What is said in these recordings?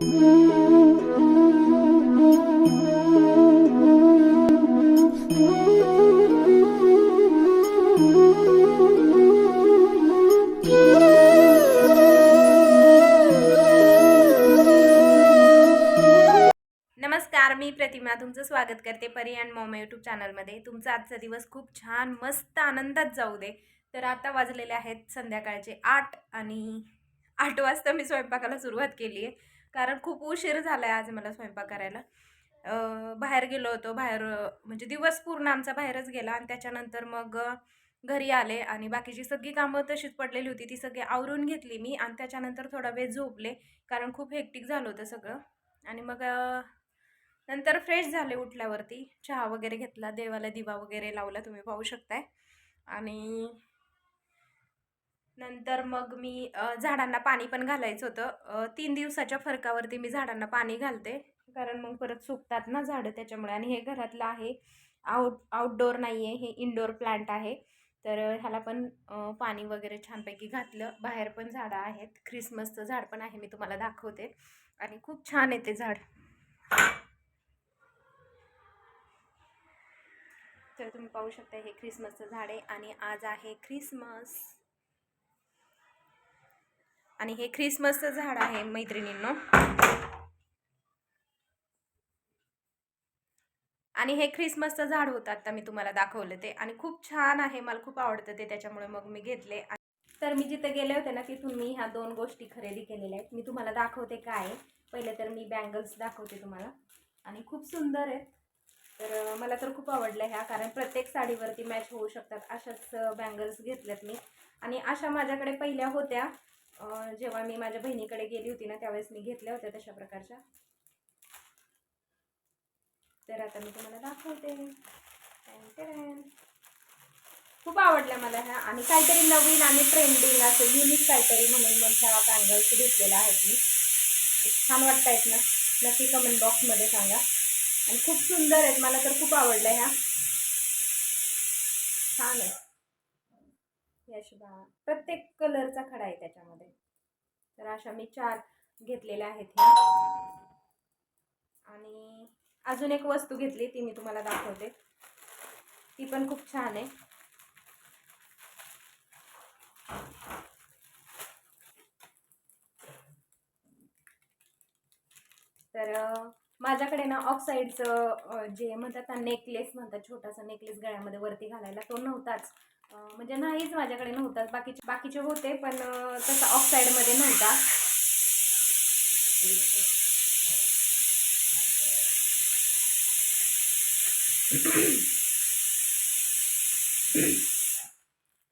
नमस्कार मी प्रतिमा तुमचं स्वागत करते परी अँड मॉम यूट्यूब चॅनलमध्ये तुमचा आजचा दिवस खूप छान मस्त आनंदात जाऊ दे. तर आता वाजलेले आहेत संध्याकाळचे आठ आणि आठ वाजता मी स्वयंपाकाला सुरुवात केली आहे कारण खूप उशीर झाला आहे आज मला स्वयंपाक करायला. बाहेर गेलो होतो बाहेर म्हणजे दिवस पूर्ण आमचा बाहेरच गेला आणि त्याच्यानंतर मग घरी आले आणि बाकीची सगळी कामं तशीच पडलेली होती ती सगळी आवरून घेतली मी आणि त्याच्यानंतर थोडा वेळ झोपले कारण खूप हेक्टिक झालं होतं सगळं. आणि मग नंतर फ्रेश झाले उठल्यावरती. चहा वगैरे घेतला देवाला दिवा वगैरे लावला तुम्ही पाहू शकताय. आणि नंतर मग मी झाडांना पाणी पण घालायचं होतं. तीन दिवसाच्या फरकावरती मी झाडांना पाणी घालते. कारण मग परत सुकतात ना झाडं त्याच्यामुळे आणि हे घरातलं आहे. आउट आउटडोअर नाही आहे हे इनडोअर प्लांट आहे. तर ह्याला पण पाणी वगैरे छानपैकी घातलं. बाहेर पण झाडं आहेत. ख्रिसमसचं झाड पण आहे मी तुम्हाला दाखवते. आणि खूप छान आहे ते झाड. तर तुम्ही पाहू शकता हे ख्रिसमसचं झाड आहे आणि आज आहे ख्रिसमस आणि हे ख्रिसमसचं झाड आहे मैत्रिणींनो. आणि हे ख्रिसमसचं झाड होतं आता मी तुम्हाला दाखवलं ते. आणि खूप छान आहे मला खूप आवडतं ते त्याच्यामुळे मग मी घेतले. तर मी जिथे गेले होते ना तिथून मी ह्या दोन गोष्टी खरेदी केलेल्या आहेत. मी तुम्हाला दाखवते काय पहिले तर मी बँगल्स दाखवते तुम्हाला. आणि खूप सुंदर आहेत. तर मला तर खूप आवडल्या ह्या कारण प्रत्येक साडीवरती मॅच होऊ शकतात. अशाच बँगल्स घेतल्यात मी. आणि अशा माझ्याकडे पहिल्या होत्या. जेव्हा मी माझ्या बहिणीकडे गेली होती ना त्यावेळेस मी घेतल्या होत्या तशा प्रकारच्या. तर आता मी तुम्हाला दाखवते. खूप आवडल्या मला ह्या. आणि काहीतरी नवीन आणि ट्रेंडिंग असं युनिक काहीतरी म्हणून मग ह्या बँगल्स घेतलेल्या आहेत मी. छान वाटत आहेत ना. नक्की कमेंट बॉक्समध्ये सांगा. आणि खूप सुंदर आहेत. मला तर खूप आवडल्या ह्या छान आहे प्रत्येक कलरचा खडा आहे त्याच्यामध्ये. तर अशा मी चार घेतलेल्या आहेत ह्या. आणि अजून एक वस्तू घेतली ती मी तुम्हाला दाखवते. ती पण खूप छान आहे. तर माझ्याकडे ना ऑक्साईडचं जे म्हणतात ना नेकलेस म्हणतात छोटासा नेकलेस गळ्यामध्ये वरती घालायला तो नव्हताच. म्हणजे नाहीच माझ्याकडे नव्हता. बाकीचे बाकीचे होते पण तसा ऑक्साईडमध्ये नव्हता.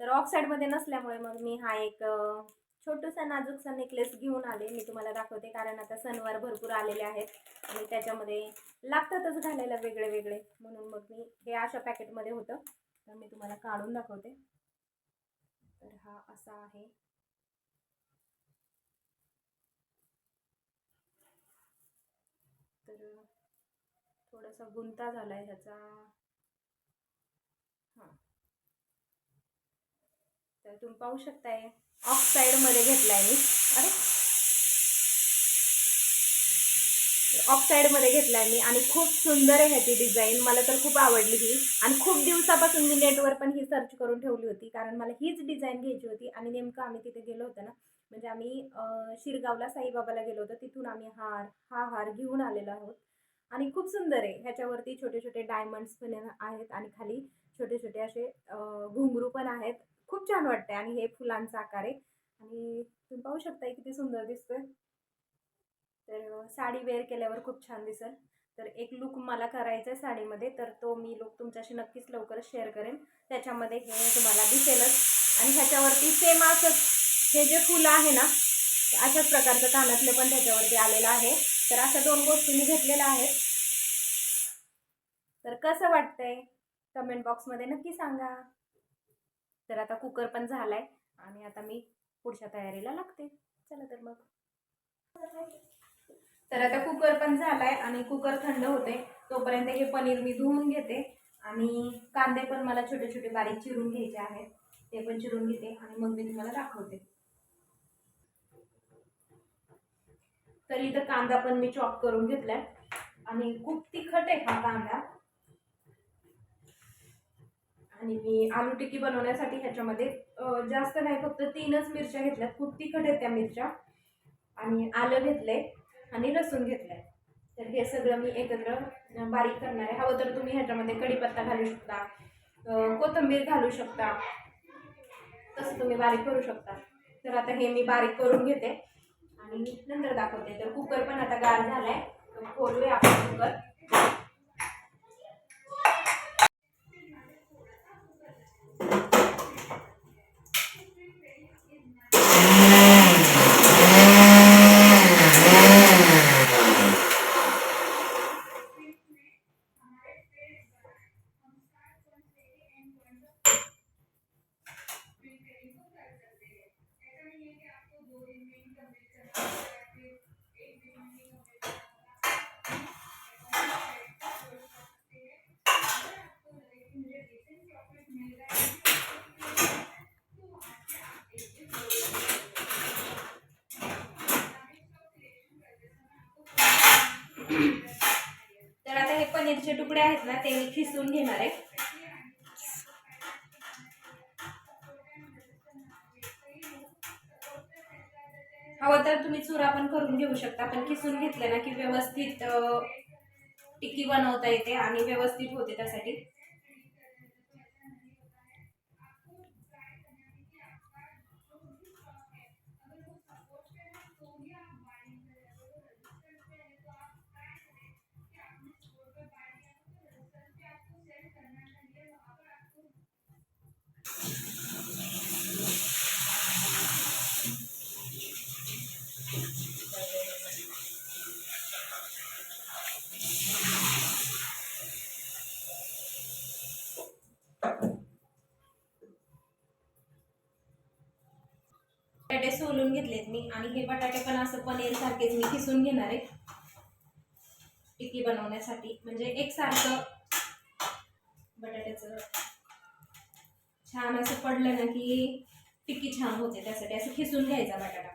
तर ऑक्साईडमध्ये नसल्यामुळे मग मी हा एक अं, छोटूसा नाजूकसा नेकलेस घेऊन आले. मी तुम्हाला दाखवते कारण आता सणवार भरपूर आलेले आहेत. आणि त्याच्यामध्ये लागतातच घालायला वेगळे वेगळे म्हणून मग मी हे अशा पॅकेटमध्ये होतं. तर मी तुम्हाला काढून दाखवते. तर हा असा आहे. तर थोडासा गुंता झाला आहे ह्याचा. हां. तर तुम्ही पाहू शकताय ऑक्साईडमध्ये घेतलाय मी. अरे ऑक्साईडमध्ये आहे मी आणि खूप सुंदर आहे ह्याची डिझाईन मला तर खूप आवडली ही. आणि खूप दिवसापासून मी नेटवर पण ही सर्च करून ठेवली होती कारण मला हीच डिझाईन घ्यायची होती. आणि नेमकं आम्ही तिथे गेलो होतो ना म्हणजे आम्ही शिरगावला साईबाबाला गेलो होतो. तिथून आम्ही हार हा हार घेऊन आलेलो आहोत. आणि खूप सुंदर आहे. ह्याच्यावरती छोटे छोटे डायमंड्स पण आहेत आणि खाली छोटे छोटे असे घुंगरू पण आहेत. खूप छान वाटते आणि हे फुलांचा आकार आहे. आणि तुम्ही पाहू शकता किती सुंदर दिसतोय. तर साडी वेअर केल्यावर खूप छान दिसेल. तर एक लुक मला करायचा आहे साडीमध्ये तर तो मी लुक तुमच्याशी नक्कीच लवकरच शेअर करेन. त्याच्यामध्ये हे तुम्हाला दिसेलच. आणि ह्याच्यावरती सेम असंच हे जे फुलं आहे ना ते अशाच प्रकारचं कानातलं पण त्याच्यावरती आलेलं आहे. तर अशा दोन गोष्टी मी घेतलेल्या आहेत. तर कसं वाटतंय? कमेंट बॉक्समध्ये नक्की सांगा. तर आता कुकर पण झालाय आणि आता मी पुढच्या तयारीला लागते. चला तर मग. तर आता कुकर पण झालाय आणि कुकर थंड होते तोपर्यंत हे पनीर मी धुवून घेते आणि कांदे पण मला छोटे छोटे बारीक चिरून घ्यायचे आहेत. ते पण चिरून घेते आणि मग मी तुम्हाला दाखवते. तर इथं कांदा पण मी चॉप करून घेतलाय. आणि खूप तिखट आहे हा कांदा. आणि मी आलू टिक्की बनवण्यासाठी ह्याच्यामध्ये जास्त नाही फक्त तीनच मिरच्या घेतल्यात. खूप तिखट आहेत त्या मिरच्या. आणि आलं घेतलंय. आणि लसूण घेतलाय. तर हे सगळं मी एकत्र बारीक करणार आहे. हवं तर तुम्ही ह्याच्यामध्ये कढीपत्ता घालू शकता कोथंबीर कोथिंबीर घालू शकता. तसं तुम्ही बारीक करू शकता. तर आता हे मी बारीक करून घेते आणि नंतर दाखवते. तर कुकर पण आता गार झालाय. आहे खोलूया आपण कुकर तर आता हे पनीरचे तुकडे आहेत ना ते मी खिसून घेणार आहे. हवं तर तुम्ही चुरा पण करून घेऊ शकता पण खिसून घेतलं ना की व्यवस्थित टिक्की बनवता येते आणि व्यवस्थित होते त्यासाठी. बटाटे सोलून घेतलेत मी आणि हे बटाटे पण असं पनीर सारखेच मी खिसून घेणार आहे. टिक्की बनवण्यासाठी. म्हणजे एकसारखं बटाट्याचं छान असं पडलं ना की टिक्की छान होते त्यासाठी असं खिसून घ्यायचा बटाटा.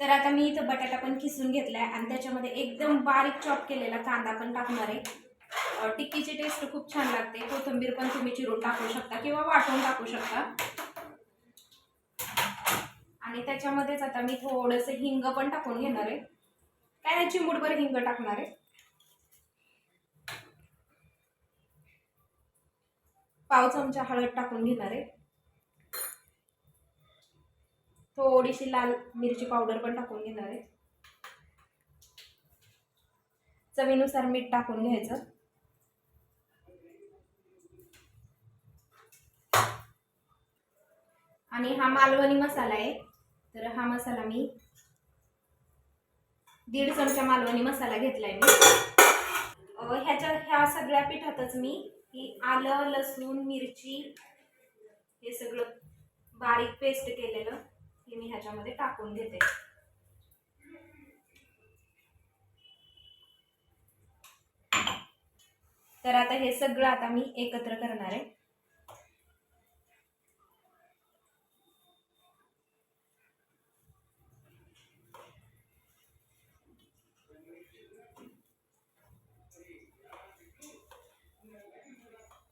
तर आता मी इथं बटाटा पण खिसून घेतलाय आणि त्याच्यामध्ये एकदम बारीक चॉप केलेला कांदा पण टाकणार आहे. टिक्कीची टेस्ट खूप छान लागते. कोथिंबीर पण तुम्ही चिरून टाकू शकता किंवा वाटून टाकू शकता. आणि त्याच्यामध्येच आता मी थोडंसं हिंग पण टाकून घेणार आहे. काय नाही चिमूटभर हिंग टाकणार आहे. पाव चमचा हळद टाकून घेणार आहे. थोडीशी लाल मिरची पावडर पण टाकून घेणार आहे. चवीनुसार मीठ टाकून घ्यायचं. आणि हा मालवणी मसाला आहे. तर हा मसाला मी दीड चमचा मालवणी मसाला घेतलाय मी. ह्याच्या ह्या सगळ्या पिठातच मी ही आलं लसूण मिरची हे सगळं बारीक पेस्ट केलेलं हे मी ह्याच्यामध्ये टाकून घेते. तर आता हे सगळं आता मी एकत्र करणार आहे.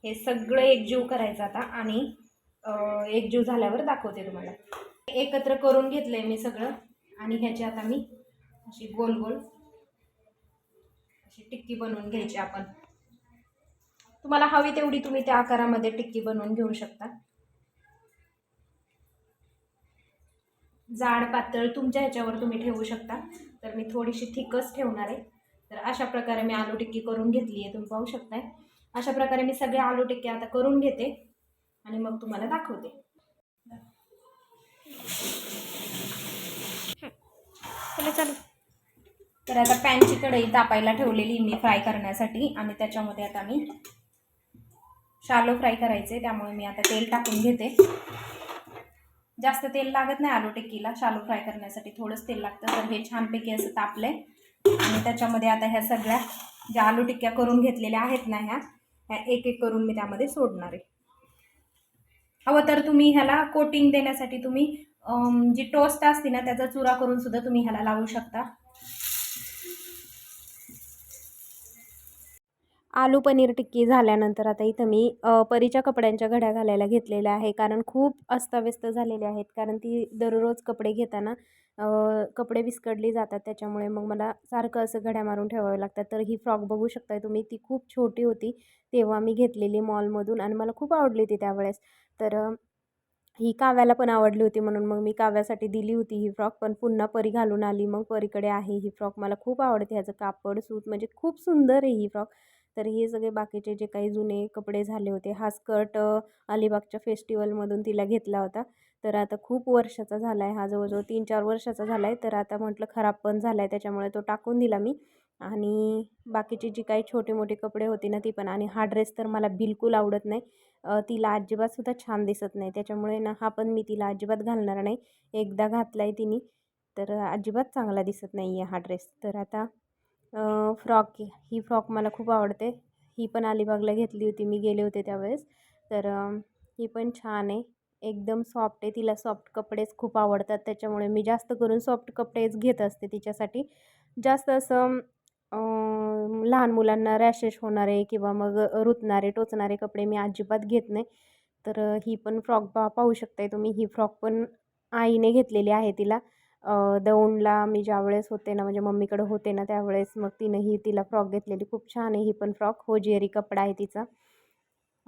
हे सगळं एकजीव करायचं आता आणि एकजीव झाल्यावर दाखवते तुम्हाला. एकत्र करून घेतलंय मी सगळं आणि ह्याची आता मी अशी गोल गोल अशी टिक्की बनवून घ्यायची आपण. तुम्हाला हवी तेवढी तुम्ही त्या आकारामध्ये टिक्की बनवून घेऊ शकता. जाड पातळ तुमच्या ह्याच्यावर तुम्ही ठेवू शकता. तर मी थोडीशी थिकच ठेवणार आहे. तर अशा प्रकारे मी आलू टिक्की करून घेतली आहे. तुम्ही पाहू शकताय. अशा प्रकारे मी सगळे आलू टिक्के आता करून घेते आणि मग तुम्हाला दाखवते. चला चालू. तर आता पॅनची कढई तापायला ठेवलेली मी फ्राय करण्यासाठी आणि त्याच्यामध्ये आता मी शालो फ्राय करायचे त्यामुळे मी आता तेल टाकून घेते. जास्त तेल लागत नाही आलू टिक्कीला शालो फ्राय करण्यासाठी थोडंच तेल लागतं तर हे छानपैकी असं तापलंय. आणि त्याच्यामध्ये आता ह्या सगळ्या ज्या आलू टिक्क्या करून घेतलेल्या आहेत ना ह्या एक एक करून मी त्यामध्ये सोडणार आहे. हवं तर तुम्ही ह्याला कोटिंग देण्यासाठी तुम्ही जी टोस्ट असते ना त्याचा चुरा करून सुद्धा तुम्ही ह्याला लावू शकता. आलू पनीर टिक्की झाल्यानंतर आता इथं मी परीच्या कपड्यांच्या घड्या घालायला घेतलेल्या आहे. कारण खूप अस्ताव्यस्त झालेले आहेत. कारण ती दररोज कपडे घेताना कपडे विस्कडली जातात. त्याच्यामुळे मग मला सारखं असं घड्या मारून ठेवावे लागतात. तर ही फ्रॉक बघू शकताय तुम्ही. ती खूप छोटी होती. तेव्हा मी घेतलेली मॉलमधून आणि मला खूप आवडली होती त्यावेळेस. तर ही काव्याला पण आवडली होती म्हणून मग मी काव्यासाठी दिली होती ही फ्रॉक. पण पुन्हा परी घालून आली. मग परीकडे आहे ही फ्रॉक. मला खूप आवडते ह्याचं कापड सूत. म्हणजे खूप सुंदर आहे ही फ्रॉक. तर हे सगळे बाकीचे जे काही जुने कपडे झाले होते हा स्कर्ट अलिबागच्या फेस्टिवलमधून तिला घेतला होता. तर आता खूप वर्षाचा झाला आहे हा जवळजवळ तीन चार वर्षाचा झाला आहे तर आता म्हटलं खराब पण झाला आहे त्याच्यामुळे तो टाकून दिला मी. आणि बाकीचे जी काही छोटे मोठे कपडे होते ना ती पण आणि हा ड्रेस तर मला बिलकुल आवडत नाही. तिला अजिबातसुद्धा छान दिसत नाही. त्याच्यामुळे ना हा पण मी तिला अजिबात घालणार नाही. एकदा घातला आहे तिने तर अजिबात चांगला दिसत नाही आहे हा ड्रेस. तर आता फ्रॉक ही फ्रॉक मला खूप आवडते. ही पण अलिबागला घेतली होती मी गेले होते त्यावेळेस. तर ही पण छान आहे. एकदम सॉफ्ट आहे. तिला सॉफ्ट कपडेच खूप आवडतात. त्याच्यामुळे मी जास्त करून सॉफ्ट कपडेच घेत असते तिच्यासाठी. जास्त असं लहान मुलांना रॅशेस होणारे किंवा मग रुतणारे टोचणारे कपडे मी अजिबात घेत नाही. तर ही पण फ्रॉक पा पाहू शकताय तुम्ही. ही फ्रॉक पण आईने घेतलेली आहे तिला. दौंडला मी ज्यावेळेस होते ना म्हणजे मम्मीकडे होते ना त्यावेळेस मग तिनंही तिला फ्रॉक घेतलेली. खूप छान आहे ही पण फ्रॉक. होजियरी कपडा आहे तिचा.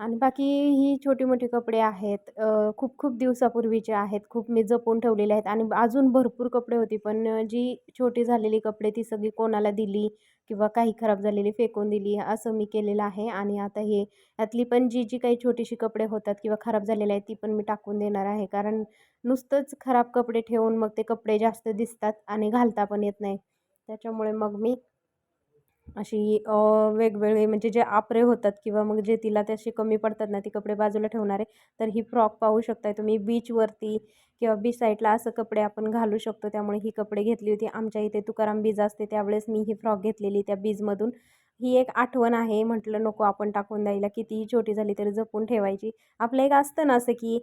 आणि बाकी ही छोटी मोठी कपडे आहेत. खूप खूप दिवसापूर्वीचे आहेत खूप मी जपून ठेवलेले आहेत आणि अजून भरपूर कपडे होती पण जी छोटी झालेली कपडे ती सगळी कोणाला दिली किंवा काही खराब झालेली फेकून दिली असं मी केलेलं आहे. आणि आता हे यातली पण जी जी काही छोटीशी कपडे होतात किंवा खराब झालेले आहेत ती पण मी टाकून देणार आहे. कारण नुसतंच खराब कपडे ठेवून मग ते कपडे जास्त दिसतात आणि घालता पण येत नाही. त्याच्यामुळे मग मी अशी वेगवेगळे म्हणजे जे आपरे होतात किंवा मग जे तिला ते असे कमी पडतात ना ती कपडे बाजूला ठेवणारे तर ही फ्रॉक पाहू शकताय तुम्ही. बीचवरती किंवा बीच साईडला असं कपडे आपण घालू शकतो. त्यामुळे ही कपडे घेतली होती. आमच्या इथे तुकाराम बीज असते त्यावेळेस मी ही फ्रॉक घेतलेली त्या बीजमधून. ही एक आठवण आहे. म्हटलं नको आपण टाकून द्यायला कितीही छोटी झाली तरी जपून ठेवायची. आपलं एक असतं ना असं की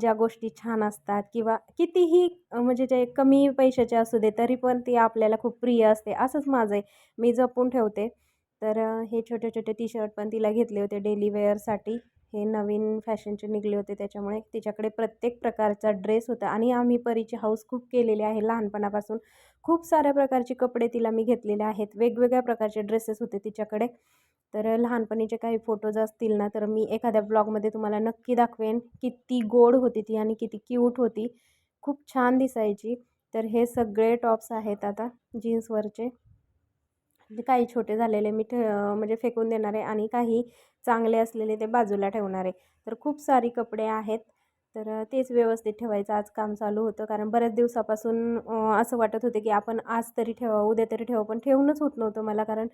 ज्या गोष्टी छान असतात किंवा कितीही म्हणजे जे कमी पैशाचे असू दे तरी पण ती आपल्याला खूप प्रिय असते. असंच माझं आहे. मी जपून ठेवते. तर हे छोटे छोटे टी शर्ट पण तिला घेतले होते डेली वेअरसाठी. हे नवीन फॅशनचे निघले होते. त्याच्यामुळे तिच्याकडे प्रत्येक प्रकारचा ड्रेस होता आणि आम्ही परीची हाऊस खूप केलेली आहे लहानपणापासून. खूप साऱ्या प्रकारचे कपडे तिला मी घेतलेले आहेत. वेगवेगळ्या प्रकारचे ड्रेसेस होते तिच्याकडे. तर लहानपणीचे काही फोटोज असतील ना तर मी एखाद्या ब्लॉगमध्ये तुम्हाला नक्की दाखवेन किती गोड होती ती आणि किती क्यूट होती. खूप छान दिसायची. तर हे सगळे टॉप्स आहेत आता जीन्सवरचे. म्हणजे काही छोटे झालेले मी ठे म्हणजे फेकून देणार आहे आणि काही चांगले असलेले ते बाजूला ठेवणार आहे. तर खूप सारी कपडे आहेत. तर तेच व्यवस्थित ठेवायचं. आज काम चालू होतं. कारण बऱ्याच दिवसापासून असं वाटत होते की आपण आज तरी ठेवा उद्या तरी ठेवा पण ठेवूनच होत नव्हतं मला. कारण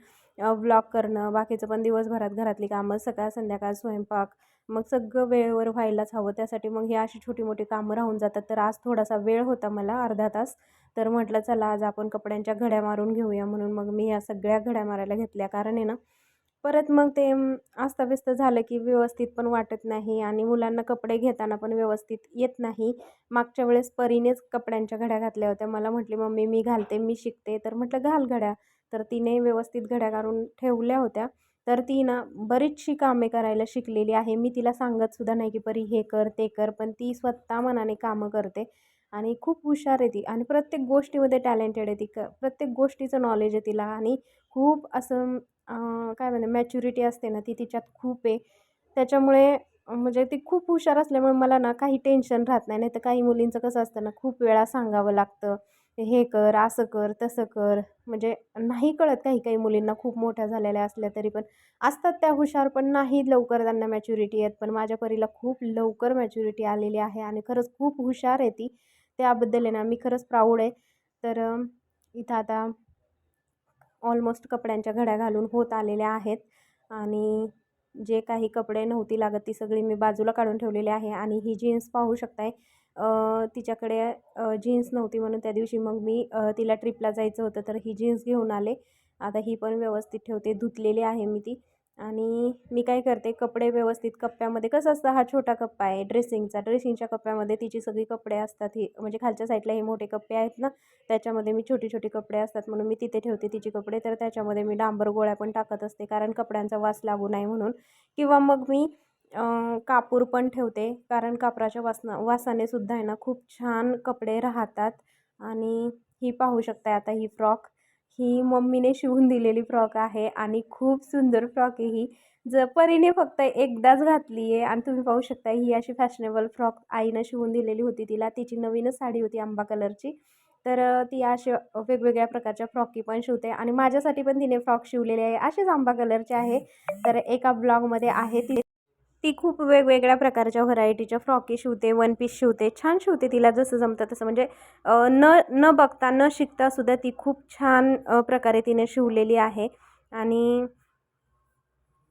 ब्लॉग करणं बाकीचं पण दिवसभरात घरातली कामं सकाळ संध्याकाळ स्वयंपाक मग सगळं वेळेवर व्हायलाच हवं. त्यासाठी मग ही अशी छोटी मोठी कामं राहून जातात. तर आज थोडासा वेळ होता मला अर्धा तास. तर म्हटलं चला आज आपण कपड्यांच्या घड्या मारून घेऊया म्हणून मग मी या सगळ्या घड्या मारायला घेतल्या. कारण आहे ना परत मग ते अम, अस्ताव्यस्त झालं की व्यवस्थित पण वाटत नाही आणि मुलांना कपडे घेताना पण व्यवस्थित येत नाही. मागच्या वेळेस परीनेच कपड्यांच्या घड्या घातल्या होत्या. मला म्हटली मम्मी मी घालते मी शिकते. तर म्हटलं घाल घड्या. तर तिने व्यवस्थित घड्या काढून ठेवल्या होत्या. तर ती ना बरीचशी कामे करायला शिकलेली आहे. मी तिला सांगत सुद्धा नाही की परी हे कर ते कर पण ती स्वतः मनाने कामं करते. आणि खूप हुशार आहे ती आणि प्रत्येक गोष्टीमध्ये टॅलेंटेड आहे ती. क प्रत्येक गोष्टीचं नॉलेज आहे तिला आणि खूप असं काय म्हणते मॅच्युरिटी असते ना ती तिच्यात खूप आहे. त्याच्यामुळे म्हणजे ती खूप हुशार असल्यामुळे मला ना काही टेन्शन राहत नाही. नाही तर काही मुलींचं कसं असतं ना खूप वेळा सांगावं लागतं हे कर असं कर तसं कर. म्हणजे नाही कळत काही काही मुलींना खूप मोठ्या झालेल्या असल्या तरी पण. असतात त्या हुशार पण नाही लवकर त्यांना मॅच्युरिटी येत पण माझ्या परीला खूप लवकर मॅच्युरिटी आलेली आहे आणि खरंच खूप हुशार आहे ती. त्याबद्दल आहे ना मी खरंच प्राऊड आहे. तर इथं आता ऑलमोस्ट कपड्यांच्या घड्या घालून होत आलेल्या आहेत. आणि जे काही कपडे नव्हती लागत ती सगळी मी बाजूला काढून ठेवलेली आहे. आणि ही जीन्स पाहू शकताय तिच्याकडे जीन्स नव्हती म्हणून त्या दिवशी मग मी तिला ट्रिपला जायचं होतं. तर ही जीन्स घेऊन आले. आता ही पण व्यवस्थित ठेवते धुतलेली आहे मी ती. आणि मी काय करते कपडे व्यवस्थित कप्प्यामध्ये कसं असतं हा छोटा कप्पा आहे ड्रेसिंगचा. ड्रेसिंगच्या कप्प्यामध्ये तिची सगळी कपडे असतात ही म्हणजे खालच्या साईडला हे मोठे कप्पे आहेत ना त्याच्यामध्ये मी छोटी छोटी कपडे असतात म्हणून मी तिथे ठेवते तिची कपडे. तर त्याच्यामध्ये मी डांबर गोळ्या पण टाकत असते कारण कपड्यांचा वास लागू नाही म्हणून. किंवा मग मी कापूर पण ठेवते कारण कापराच्या वासना वासाने सुद्धा आहे ना खूप छान कपडे राहतात. आणि ही पाहू शकता आता ही फ्रॉक. ही मम्मीने शिवून दिलेली फ्रॉक आहे आणि खूप सुंदर फ्रॉक आहे ही. ज परीने फक्त एकदाच घातली आहे आणि तुम्ही पाहू शकता ही अशी फॅशनेबल फ्रॉक आईनं शिवून दिलेली होती तिला. तिची नवीनच साडी होती आंबा कलरची. तर ती असे वेगवेगळ्या प्रकारच्या फ्रॉकी पण शिवते आणि माझ्यासाठी पण तिने फ्रॉक शिवलेले आहे. असेच आंबा कलरचे आहे. तर एका ब्लॉगमध्ये आहे ती. ती खूप वेगवेगळ्या प्रकारच्या व्हरायटीच्या फ्रॉकी शिवते वन पीस शिवते छान शिवते तिला जसं जमतं तसं. म्हणजे न न बघता न शिकता सुद्धा ती खूप छान प्रकारे तिने शिवलेली आहे. आणि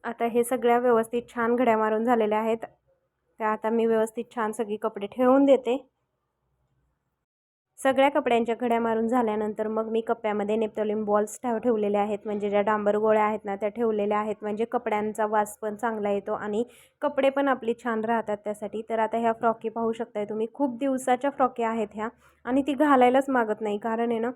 आता हे सगळ्या व्यवस्थित छान घड्या मारून झालेल्या आहेत. त्या आता मी व्यवस्थित छान सगळी कपडे ठेवून देते. सगळ्या कपड्यांच्या घड्या मारून झाल्यानंतर मग मी कप्प्यामध्ये नेपथॉलिन बॉल्स ठेव ठेवलेले आहेत. म्हणजे ज्या डांबर गोळ्या आहेत ना त्या ठेवलेल्या आहेत. म्हणजे कपड्यांचा वास पण चांगला येतो आणि कपडे पण आपले छान राहतात त्यासाठी. तर आता ह्या फ्रॉकी पाहू शकताय तुम्ही. खूप दिवसाच्या फ्रॉकी आहेत ह्या आणि ती घालायलाच मागत नाही. कारण आहे ना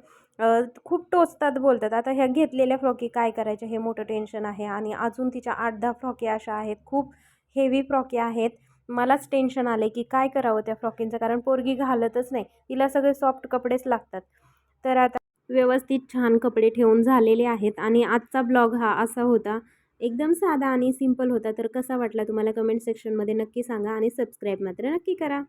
खूप टोचतात बोलतात. आता ह्या घेतलेल्या फ्रॉकी काय करायच्या हे मोठं टेन्शन आहे आणि अजून तिच्या आठ दहा फ्रॉकी अशा आहेत. खूप हेवी फ्रॉकी आहेत. मलाच टेन्शन आले की काय करावं त्या फ्रॉकिंगचं कारण पोरगी घालतच नाही. तिला सगळे सॉफ्ट कपडेच लागतात. तर आता व्यवस्थित छान कपडे ठेवून झालेले आहेत आणि आजचा ब्लॉग हा असा होता. एकदम साधा आणि सिंपल होता. तर कसा वाटला तुम्हाला कमेंट सेक्शनमध्ये नक्की सांगा आणि सबस्क्राईब मात्र नक्की करा.